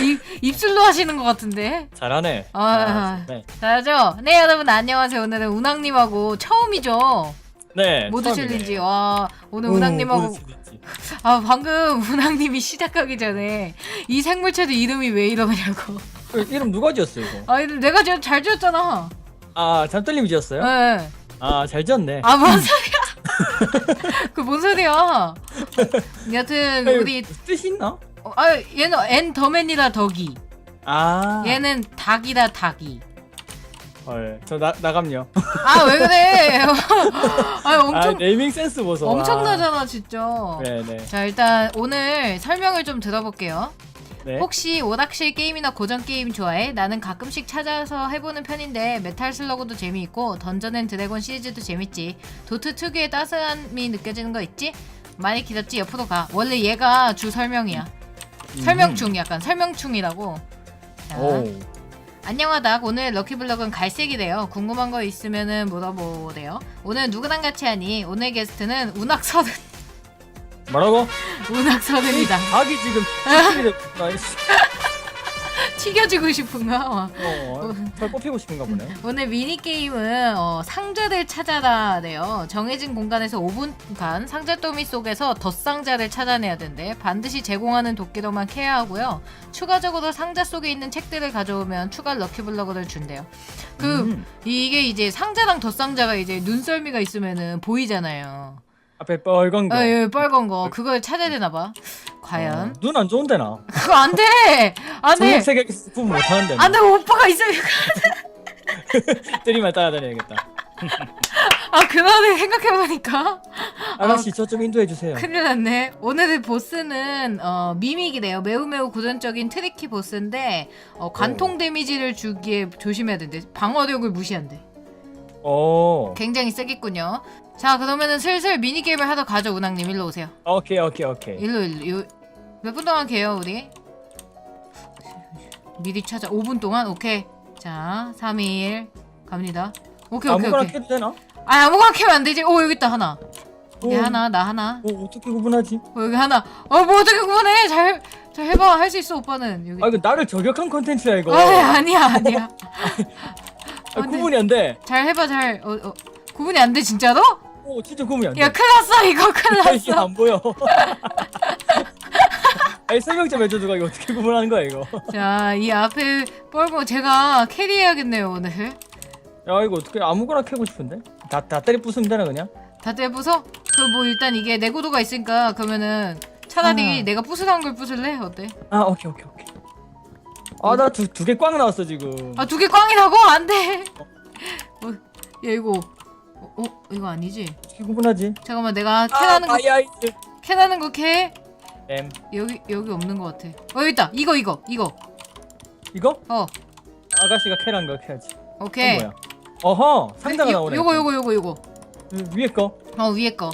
입, 입술로 하시는 것 같은데. 잘하네. 아. 네. 잘하죠? 네, 여러분 안녕하세요. 오늘은 운항님하고 처음이죠. 네. 모드 처음이네. 챌린지. 와, 오늘 오, 운항님하고 챌린지. 아 방금 운항님이 시작하기 전에 이 생물체도 이름이 왜 이러냐고. 어, 이름 누가 지었어 이거? 아, 이름 내가 지금 잘 지었잖아. 아 잠떨님이 지었어요? 네. 아 잘 지었네. 아, 뭔 소리야? 그 뭔 소리야? 여튼 아유, 우리 뜻이 있나? 어, 아 얘는 엔 더맨이라 덕이. 아. 얘는 닭이라 닭이. 헐. 저 나 나감요. 아 왜 그래? 아 아 엄청 네이밍 센스 보소. 엄청나잖아 진짜. 아. 네네. 자 일단 오늘 설명을 좀 들어볼게요. 네. 혹시 오락실 게임이나 고전 게임 좋아해? 나는 가끔씩 찾아서 해보는 편인데 메탈 슬러그도 재미있고 던전 앤 드래곤 시리즈도 재밌지. 도트 특유의 따스함이 느껴지는 거 있지? 많이 길었지? 옆으로 가. 원래 얘가 주 설명이야. 설명충 약간 설명충이라고. 자, 음. 오. 안녕하다. 오늘 럭키블럭은 갈색이래요. 궁금한 거 있으면은 물어보래요. 오늘 누구랑 같이 하니? 오늘 게스트는 운학서른 뭐라고? 운학서른이다. 닭이 지금. 튀겨주고 싶은가? 와. 어, 털 뽑히고 싶은가 보네. 오늘 미니게임은 어, 상자를 찾아라래요. 정해진 공간에서 5분간 상자 더미 속에서 덧상자를 찾아내야 된대. 반드시 제공하는 도끼로만 캐야 하고요. 추가적으로 상자 속에 있는 책들을 가져오면 추가 럭키블럭을 준대요. 그 음. 이게 이제 상자랑 덧상자가 이제 눈썰미가 있으면은 보이잖아요. 앞에 빨간 거. 아, 예, 빨간 거. 그걸 찾아야 되나 봐. 과연? 눈 안 좋은데 나. 그거 안 돼! 안 돼! 성역 세계 구분 못 하는데. 안 돼! 오빠가 있어야 때리만 따라다녀야겠다. 아, 그러네. 생각해 보니까. 아가씨 저 좀 인도해 주세요. 큰일 났네. 오늘의 보스는 어, 미믹이래요. 매우 매우 고전적인 트리키 보스인데 어, 관통 데미지를 주기에 조심해야 된대. 방어력을 무시한대. 오. 굉장히 세겠군요. 자 그러면은 슬슬 미니게임을 하러 가죠 운항님 일로 오세요. 오케이 오케이 오케이. 일로 일로 몇 분 동안 개요 우리? 미리 찾아 5분 동안 오케이. 자 3, 2, 1 갑니다. 오케이 오케이 아무거나 오케이. 캐도 되나? 아 아무거나 캐면 안 되지. 오 여기 있다 하나. 여기 오. 하나 나 하나. 어, 어떻게 구분하지? 어, 여기 하나. 어, 뭐 어떻게 구분해? 잘, 잘 해봐. 할 수 있어, 오빠는. 여기. 아 이거 나를 저격한 컨텐츠야 이거. 아, 아니야, 아니야. 아, 안 돼. 구분이 안 돼. 잘 해봐, 잘. 어, 어. 구분이 안 돼, 진짜로? 오 진짜 구분이 안 돼. 야, 큰일 났어, 이거 큰일 이게 났어. 안 보여. 아니 설명 좀 해줘 누가 이거 어떻게 구분하는 거야 이거. 자, 이 앞에 뻘고 제가 캐리해야겠네요, 오늘. 야 이거 어떻게 아무거나 캐고 싶은데? 다 다 때리 부수면 되나 그냥? 다 떼부서? 그뭐 일단 이게 내구도가 있으니까 그러면은 차라리 아. 내가 부수는 걸 부술래? 어때? 아 오케이 오케이 오케이. 아 나 두 두 개 꽝 나왔어 지금. 아, 두 개 꽝이라고? 안 돼. 어, 야, 이거. 어, 어, 이거 아니지? 구분하지? 잠깐만, 내가 아 캐라는 거, 다이아이즈. 캐라는 거 캐? 엠 여기 여기 없는 것 같아. 어 여기 있다. 이거 이거 이거. 이거? 어 아가씨가 캐란 거 캐야지. 오케이. 뭐야? 어허 상자가 요- 나오네. 요거 요거 요거 요거. 위- 위에 거. 어 위에 거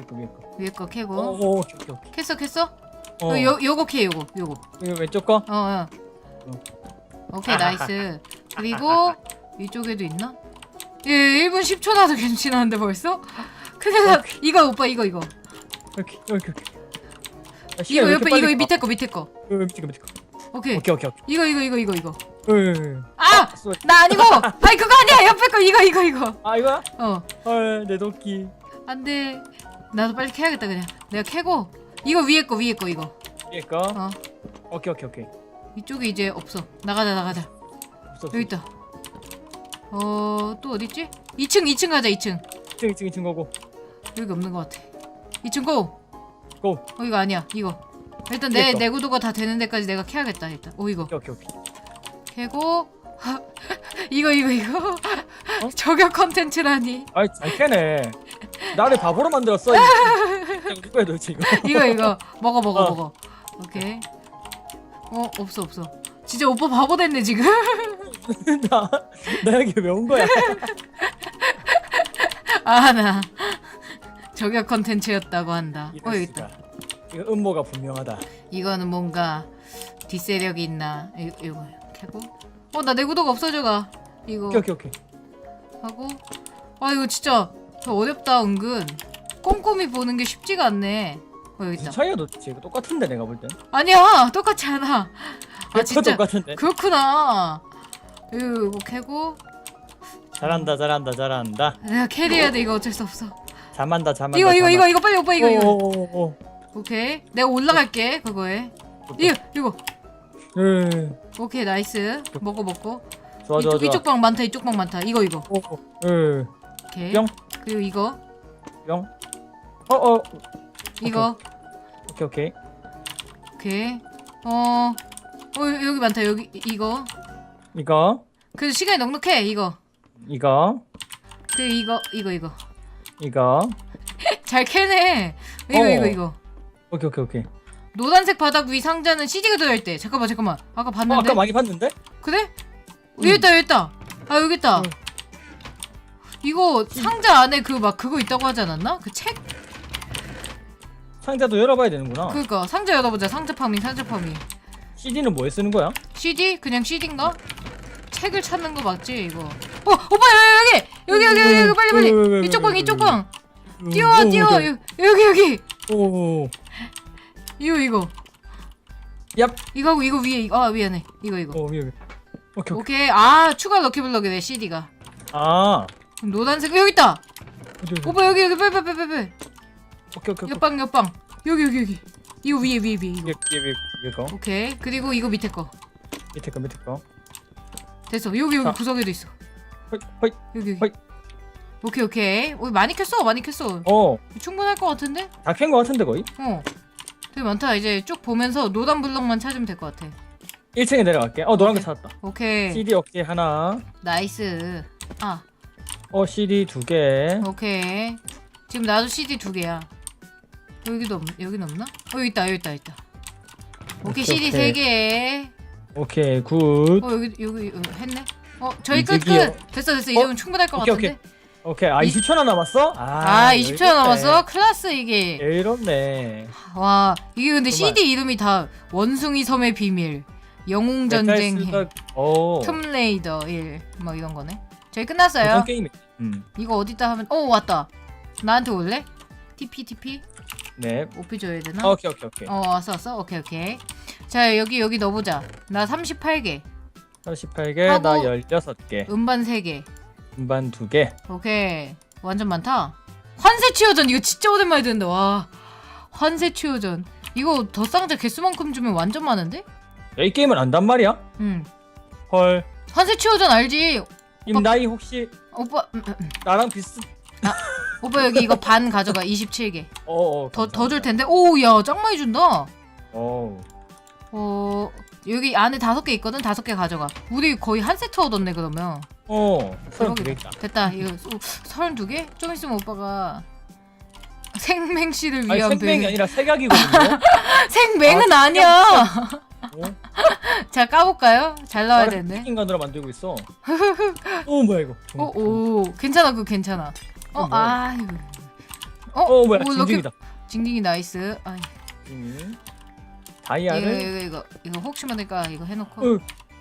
이거 위에 거. 위에 거 캐고. 오, 오 오케이 오케이. 오케이. 캐어 캐어? 어. 어. 요 요거 캐 요거 요거. 이거 왼쪽 거? 어 어. 오케이 나이스. 그리고 이쪽에도 있나? 예 1분 10초 나도 괜찮은데 벌써? 큰일 나. 이거 오빠 이거 이거. 이렇게 이렇게 이렇게. 아, 시간이 이거 왜 옆에 이렇게 이거 빨리 밑에 거 밑에 거. 가? 어, 밑에 거 밑에 거. 오케이. 오케이 오케이 오케이. 이거 이거 이거 이거 이거. 어, 예, 예. 아! 쏘리. 나 아니고. 아니 그거 아니야. 옆에 거 이거 이거 이거. 아 이거야? 어. 헐내 도끼. 안 돼. 나도 빨리 캐야겠다 그냥. 내가 캐고 이거 위에 거 위에 거 이거. 위에 거. 어. 오케이 오케이 오케이. 이쪽이 이제 없어. 나가자 나가자. 없어. 여기 있다. 어, 또 어디 있지? 2층 2층 가자 2층. 2층 2층 2층 거고. 여기 없는 것 같아. 2층 고. 고. 어 이거 아니야. 이거. 일단 내 거. 내구도가 다 되는 데까지 내가 캐야겠다 일단. 어 이거. 오케이 오케이. 캐고 이거 이거 이거. 어? 저격 컨텐츠라니. 아이 잘 캐네. 나를 바보로 만들었어. 이 새끼. 누구야 도대체 이거? 이거 이거 먹어 먹어 어. 먹어. 오케이. 어 없어 없어. 진짜 오빠 바보 됐네 지금. 나, 나 여기 왜 온 거야? 아 나. 저격 컨텐츠였다고 한다. 어 여기 있다. 이거 음모가 분명하다. 이거는 뭔가 뒷세력이 있나 이, 이거 캐고 어 나 내 구도가 없어져가 이거 오케이 오케이 오케이. 하고 아 이거 진짜 더 어렵다 은근 꼼꼼히 보는 게 쉽지가 않네 어 여기 있다. 차이가 도대체 이거 똑같은데 내가 볼 땐. 아니야 똑같지 않아. 아 진짜 똑같은데. 그렇구나. 이거, 이거 캐고 잘한다 잘한다 잘한다. 내가 캐리해야 돼 이거 어쩔 수 없어. 잘한다 잘한다. 이거 이거 이거 이거 빨리 오빠 이거 이거. 오오오. 오케이 내가 올라갈게 그거에. 이거 이거 예. 오케이 나이스 먹고 먹고 좋아 좋아 이쪽 좋아. 이쪽 방 많다 이쪽 방 많다 이거 이거 오. 오. 예. 오케이 뿅. 그리고 이거 뿅. 어어. 이거 오케이 오케이. 오케이 어, 어 여기 많다 여기 이- 이거 이거 그래도 시간이 넉넉해 이거 이거 그 이거 이거 이거 이거. 잘 캐네 이거 어. 이거 이거 오케이 오케이 오케이. 노란색 바닥 위 상자는 CD가 들어있대 잠깐만 잠깐만 아까 어, 봤는데 아까 많이 봤는데? 그래? 여기 있다 여기 있다 아 여기 있다 응. 이거 상자 안에 그 막 그거 있다고 하지 않았나? 그 책? 상자도 열어봐야 되는구나. 그니까 상자 열어보자 상자 파밍 상자 파밍 CD는 뭐에 쓰는 거야? CD? 그냥 CD인가? 책을 찾는 거 맞지 이거 어 오빠 여기 여기 여기 여기 여기 빨리 왜, 왜, 왜, 빨리 왜, 이쪽 왜, 방 왜, 이쪽 왜. 방 뛰어 뛰어 여- 여기 여기 오. 이거 이거 얍. 이거 하고 이거 위에 이거 아 미안해 이거 이거 오 위에. 오케이 오케이. 오케이 아 추가 럭키블럭이네 CD가 아. 그럼 노란색 여기 있다 어디, 어디. 오빠 여기 여기 빨리 빨리 빨리 빨리 오케이 오케이 오케이. 옆방 옆방 여기 여기 여기 이거 위에 위에 위에 이거 위에 위에 위에 위에 거. 오케이 그리고 이거 밑에 거 밑에 거 밑에 거. 됐어 여기 여기 자. 구석에도 있어 허이 허이. 여기 여기 허이. 오케이 오케이 오, 많이 캤어 많이 캤어 어. 충분할 것 같은데 다 캔 거 같은데 거의? 어 되게 많다 이제 쭉 보면서 노란 블럭만 찾으면 될 것 같아 1층에 내려갈게. 어 노란 거. 찾았다. 오케이 CD 오케이 하나. 나이스 아 어 CD 두 개. 오케이 지금 나도 CD 두 개야 여기도 없 여기는 없나? 어 여기 있다 여기 있다 여기 있다 오케이, 오케이, CD 오케이. 세 개. 오케이 굿. 어 여기 여기 어, 했네. 어 저희 끝 이득이요. 끝. 됐어 됐어 이제면 충분할 것 오케이, 같은데. 오케이. 아 이- 20초나 남았어? 아, 20초 남았어. 이렇게. 클라스 이게. 이렇네. 와 이게 근데 정말. CD 이름이 다 원숭이 섬의 비밀, 영웅 전쟁, 메탈 슬럭- 오. 툼레이더 1뭐 이런 거네. 저희 끝났어요. 어떤 게임이? 음. 이거 어디다 하면 어 왔다. 나한테 올래? TP TP 네. 오피 줘야 되나? 아, 오케이 오케이 오케이. 어 왔어 왔어. 오케이 오케이. 자 여기 여기 넣어보자. 나 38개, 38개, 하고- 나 16개. 음반 3개. 음반 2개. 오케이 완전 많다 환세 치유전 이거 진짜 오랜만에 듣는다 와 환세 치유전 이거 더 쌍자 개수만큼 주면 완전 많은데? 야, 이 게임을 안단 말이야? 응 헐. 환세 치유전 알지? 임 나이 혹시 오빠 음, 음, 음. 나랑 비슷? 오빠 여기 이거 반 가져가 27개 어, 어. 더 더 줄 텐데 오야 짱 많이 준다 어. 어 여기 안에 다섯 개 있거든 다섯 개 가져가 우리 거의 한 세트 얻었네 그러면 어. 서른 두 대박이다. 개 있다. 됐다 이거 서른 두 개? 좀 있으면 오빠가 생맹씨를 아니 위한 생명이 배 아니라 색약이거든요. 생맹은 아, 아, 니야 어? 자 까볼까요? 잘 나와야 되는데. 인간으로 만들고 있어. 오 뭐야 이거. 오, 오, 괜찮아, 그거 괜찮아. 어, 어, 뭐야? 아, 이거. 어, 어 뭐야 오, 징징이다. 징징이 나이스. 아, 징징이. 이거, 다이아를. 이거, 이거, 이거 혹시 모르니까 이거 해놓고. 어.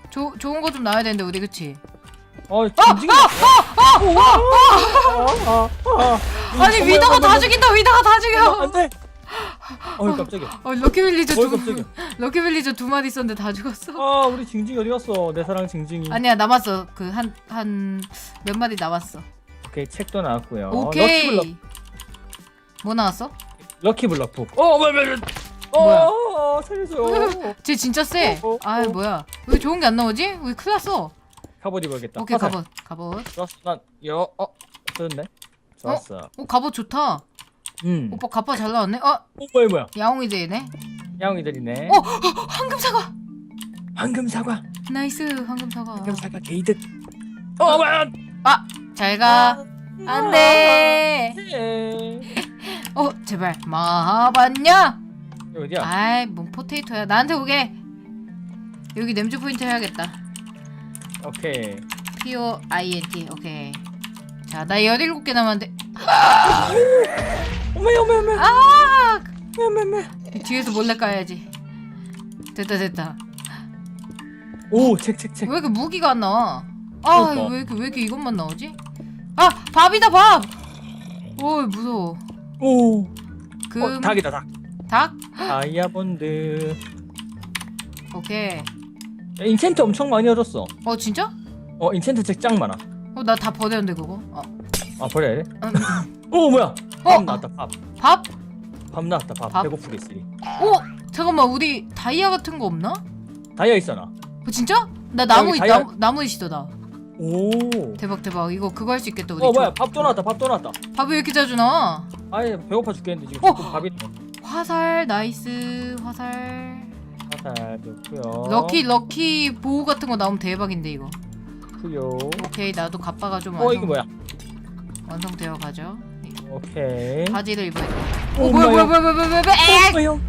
조, 좋은 거 좀 나와야 되는데 우리 그치? 어 징징이. 아, 아니 위다가 다 죽인다, 위다가 다 죽여. 안 돼. 어이 깜짝이야. 어, 럭키빌리저 어이 두, 깜짝이야. 럭키빌리저 두 마리 있었는데 다 죽었어. 아 우리 징징이 어디 갔어? 내 사랑 징징이. 아니야 남았어. 그 한 한 몇 마리 남았어. 오케이 책도 나왔고요. 오케이. 럭키블럭. 뭐 나왔어? 럭키블럭 북. 어 뭐야 뭐야. 뭐야? 어 살려줘. 쟤 진짜 세. 어, 어, 아 어. 뭐야? 왜 좋은 게 안 나오지? 우리 큰일 났어. 갑옷 입어야겠다. 오케이 화살. 갑옷 갑옷. 좋았어. 난 여 어. 됐네. 좋았어. 오 갑옷 좋다. 음. 오빠 갑바 잘 나왔네. 어어 뭐야 뭐야. 야옹이 되네. 야옹이들이네. 어 황금 사과. 황금 사과. 나이스 황금 사과. 황금 사과 게이득. 어 뭐야. 잘 가. 안돼. 네. 어 제발 마하반냐? 어디야? 아이 뭔 포테이토야. 나한테 오게. 여기 냄새 포인트 해야겠다. 오케이. P O I N T 오케이. 자나 17개 남았는데. 어메 어메 어메. 아 어메 어메. 뒤에서 몰래 까야지. 됐다 됐다. 오책 책 책. 왜 이렇게 무기가 안 나와? 아, 그러니까. 왜 이렇게 왜 이렇게 이것만 나오지? 아, 밥이다 밥. 오, 무서워. 오. 금어 닭이다 닭. 닭? 다이아몬드. 오케이. 야, 인챈트 엄청 많이 얻었어. 어 진짜? 어 인챈트 책짱 많아. 어 나 다 버렸는데 그거. 어. 아 버려야 돼? 음, 오 뭐야? 밥 어? 나왔다 밥. 밥? 밥 나왔다 밥. 밥? 배고프겠으니. 어 잠깐만 우리 다이아 같은 거 없나? 다이아 있어 나. 어 진짜? 나 나무 여기 있 다이아- 나무, 나무 있어 나. 오. 대박 대박 이거 그거 할 수 있겠다 우리. 어 뭐야 조- 밥또 나왔다 밥 또 나왔다. 밥이 왜 이렇게 자주 나와? 아예 배고파 죽겠는데 지금 어! 자꾸 밥이 화살 나이스 화살. 화살 좋고요. 럭키 럭키 보호 같은 거 나오면 대박인데 이거. 좋고요. 오케이 나도 갑바가 좀 어 완성, 이게 뭐야? 완성되어 가죠. 오케이. 바지를 입어야 돼. 오, 어 뭐야 뭐야 뭐야 뭐야 뭐야 뭐야! 어, 형.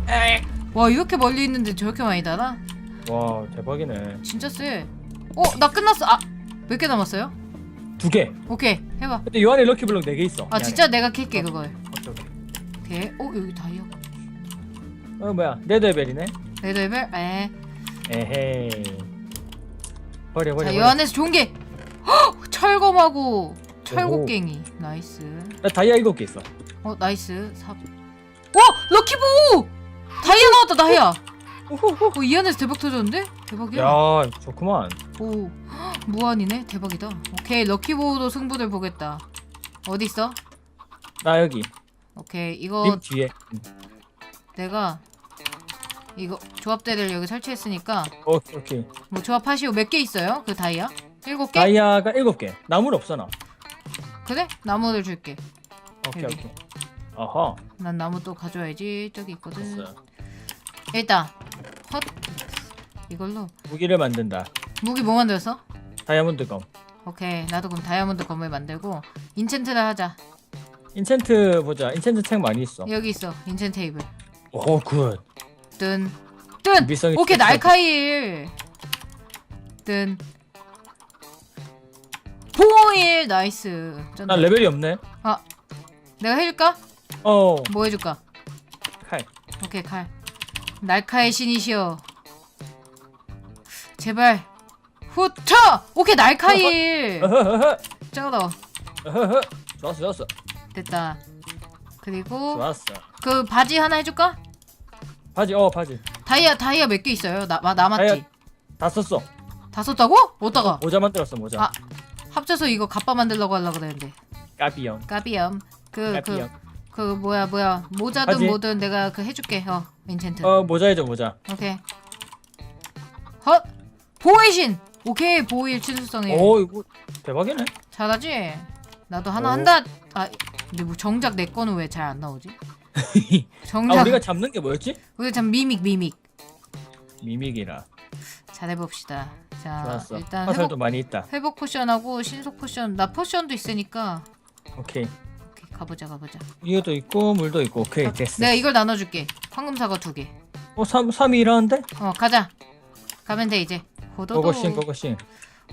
와 이렇게 멀리 있는데 저렇게 많이 달아? 와 대박이네. 진짜 세. 어나 끝났어. 아 몇 개 남았어요? 두 개. 오케이 해봐. 근데 요 안에 럭키블럭 네개 있어. 아이 진짜 내가 캘게 그걸. 안에. 오케이 오케이. 오케이. 어 여기 다이아. 어 뭐야? 네더벨이네. 레드벨. 에. 에헤이. 버려 버려. 자, 이 버려. 안에서 좋은 게 헉! 철검하고 철곡갱이. 나이스. 나 다이아 일곱 개 있어. 어, 나이스. 삽. 어, 럭키보! 다이아 나왔다, 다이아. 어, 이 안에서 대박 터졌는데? 대박이야. 야 좋구만. 오, 헉, 무한이네. 대박이다. 오케이, 럭키보도 승부를 보겠다. 어디 있어? 나 여기. 오케이, 이거 립 뒤에. 내가 이거 조합대를 여기 설치했으니까 오케이 오케이. 뭐 조합하시오 몇 개 있어요? 그 다이아? 일곱 개? 다이아가 일곱 개. 나무는 없어 나. 그래? 나무를 줄게. 오케이 여기. 오케이. 어허. 난 나무 또 가져와야지. 저기 있거든. 됐어. 일단 헛 이걸로 무기를 만든다. 무기 뭐 만들었어? 다이아몬드 검. 오케이 나도 그럼 다이아몬드 검을 만들고 인챈트를 하자 인챈트 보자. 인챈트 책 많이 있어. 여기 있어 인챈 테이블 오 굿. 뜬 뜬 밀성이 오케이. 날카일 뜬 보일 나이스 쩐다. 난 레벨이 없네. 내가 해줄까? 어. 뭐 해줄까? 칼. 오케이 칼 날카의 신이시여 제발 후쳐 오케이 날카일 어허허허. 쩔어 어허허. 좋았어 좋았어. 됐다 그리고 좋았어. 그 바지 하나 해줄까? 바지 어 바지. 다이아 다이아 몇 개 있어요? 나 마- 남았지? 다이아- 다 썼어. 다 썼다고? 어디다가 모자 만들었어 모자. 아. 합쳐서 이거 갑바 만들려고 하려고 그랬는데 까비형. 까비염 그 그 그 까비형. 뭐야 뭐야 모자든 바지? 뭐든 내가 그 해줄게 어 인챈트 어 모자 해줘 모자. 오케이 헛 보이신 오케이 보일 취소성이 오 이거 대박이네. 잘하지? 나도 하나 오. 한다 아 근데 뭐 정작 내 거는 왜 잘 안 나오지? 정작 아 우리가 잡는 게 뭐였지? 참 미믹 미믹 미믹이라. 잘 해봅시다 자 좋았어. 일단 회복 화살도 많이 있다. 회복 포션하고 신속 포션 나 포션도 있으니까 오케이. 오케이 가보자 가보자 이것도 있고 물도 있고 오케이 됐어. 내가 이걸 나눠줄게 황금 사과 두 개어 어 3, 3이 일하는데? 가자 가면 돼 이제 고고싱 고고싱.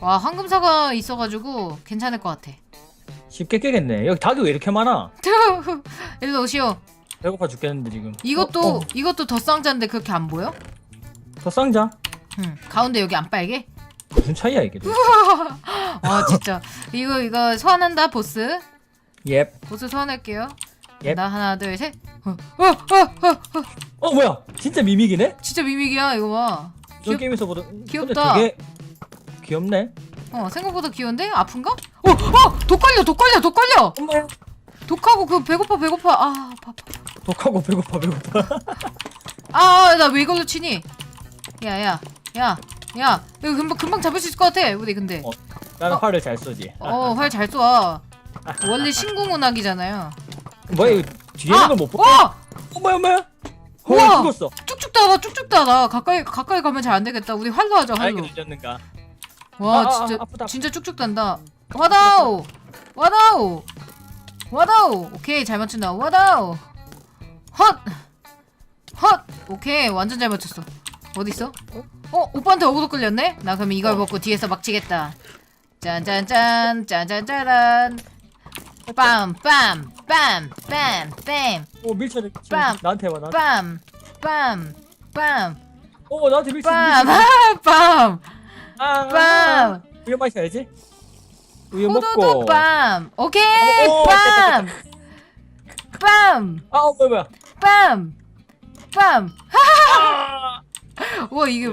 와 황금 사과 있어가지고 괜찮을 것 같아 쉽게 깨겠네. 여기 닭이 왜 이렇게 많아? 일로 오시오 배고파 죽겠는데 지금. 이것도 어, 어, 이것도 덧상자인데 그렇게 안 보여? 더 쌍자. 응 가운데 여기 안 빨개? 무슨 차이야 이게? 아 진짜 이거 이거 소환한다 보스 예. 보스 소환할게요 예. 나 하나 둘 셋 어, 어, 어, 어. 어 뭐야? 진짜 미믹이네? 진짜 미믹이야 이거 봐 저 귀엽- 게임에서 보다. 귀엽다. 근데 되게 귀엽네. 어 생각보다 귀여운데 아픈가? 어, 어, 독 걸려, 독 걸려, 독 걸려. 엄마야. 독하고 그 배고파, 배고파. 아, 바빠. 독하고 배고파 배고파. 아, 나왜 이걸로 치니? 야, 야, 야, 야. 이거 금방 금방 잡을 수 있을 것 같아. 우리 근데. 어. 나는 어. 활을 잘 쏘지. 어, 활잘 쏴. 원래 신궁운학이잖아요. 뭐야 이거 뒤에 있는 건못 보? 와, 엄마야 엄마야. 어 우와! 죽었어. 쭉쭉 따라, 쭉쭉 따라. 가까이 가까이 가면 잘 안 되겠다. 우리 활로 하자, 알게 활로. 되셨는가? 와, 아, 아, 진짜 아프다. 진짜 쭉쭉 단다. 와다오, 와다오, 와다오. 오케이, 잘 맞춘다. 와다오. 헛, 헛. 오케이, 완전 잘 맞췄어. 어디 있어? 어, 오빠한테 어그로 끌렸네. 나 그럼 이걸 어. 먹고 뒤에서 막 치겠다. 짠짠짠, 짠짠짜란. 빰, 빰, 빰, 빰, 빰, 오 밀쳐내. 빰. 나한테 와 나. 빰, 빰, 빰, 오 나한테 밀쳐. 빰. 빰, 아, 빰. 우유 마셔야지. 호두도 먹고. 빰. 오케이. 오, 빰. 빰. 아 어, 뭐야 뭐야. 빰. 빰! 와 이게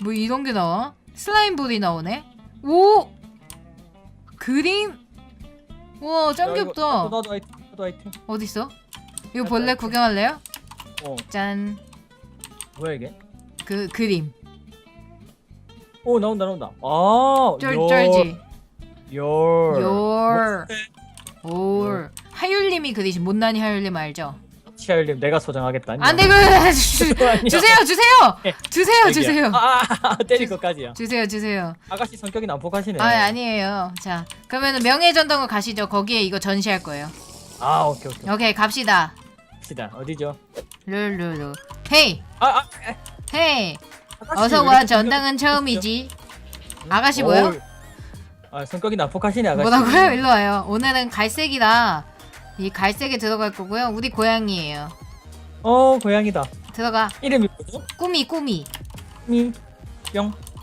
뭐 이런 게 나와? 슬라임 볼이 나오네. 오 그림. 와짱 야, 이거 귀엽다. 나도 나도 아이템 나도 아이템 어디 있어? 이거 벌레. 구경할래요? 어 짠. 뭐야 이게 그 그림. 오 나온다 나온다 아쩔 열, 쩔지. 열 열. 올. 하율님이 그리신 못난이 하율님 알죠? 치아일님 내가 소장하겠다 안 돼, 그 주세요, 주세요, 예. 주세요, 주세요, 아, 아 때릴 것까지야 주세요, 주세요. 아가씨 성격이 난폭하시네 아 아니에요. 자 그러면은 명예 전당을 가시죠. 거기에 이거 전시할 거예요. 아 오케이 오케이 오케이 갑시다. 갑시다 어디죠 룰루루. 헤이, 아, 아 헤이. 아가씨 어서 왜 와. 이렇게 전당은 처음이지. 아가씨 뭐요? 어우, 아 성격이 난폭하시네 아가씨 뭐라고요? 일로 와요. 오늘은 갈색이라 이 갈색에 들어갈 거고요. 우리 고양이에요. 어 고양이다 들어가. 이름이 뭐죠? 꾸미 꾸미. 미뿅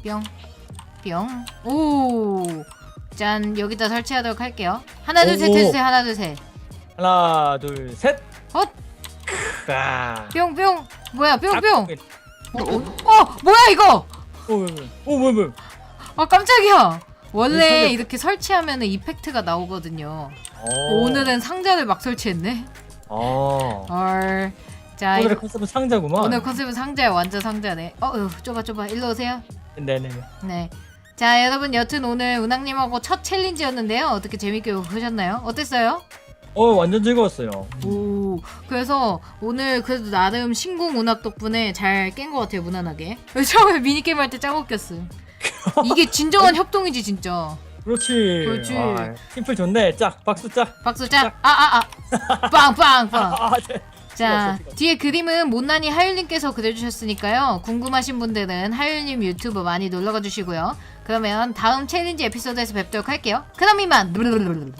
뿅. 뿅. 오. 짠 여기다 설치하도록 할게요. 하나 둘 셋 오. 해주세요. 하나 둘 셋. 하나 둘 셋 헛. 아. 뿅 뿅. 뭐야 뿅뿅. 오, 어, 어 뭐야 이거? 오, 뭐야, 뭐야. 아 깜짝이야. 원래 깜짝이야. 이렇게 설치하면 이펙트가 나오거든요. 오. 오늘은 상자를 막 설치했네. 어. 헐. 자 오늘의 이거- 컨셉은 상자구만. 오늘 컨셉은 상자야. 완전 상자네. 어, 으, 좁아 좁아. 일로 오세요. 네네네. 네. 자 여러분 여튼 오늘 운항님하고 첫 챌린지였는데요. 어떻게 재밌게 보셨나요? 어땠어요? 어, 완전 즐거웠어요. 오. 그래서 오늘 그래도 나름 신공 운학 덕분에 잘 깬 것 같아요. 무난하게. 처음에 미니게임 할때짱 웃겼어. 이게 진정한 협동이지 진짜. 그렇지. 그렇지. 와, 팀플 좋네. 짝, 박수 짝. 박수 짱. 아아 아. 빵빵 빵. 아, 네. 자 찍었어. 뒤에 그림은 못난이 하율님께서 그려주셨으니까요 궁금하신 분들은 하율님 유튜브 많이 놀러가 주시고요 그러면 다음 챌린지 에피소드에서 뵙도록 할게요 그럼 이만.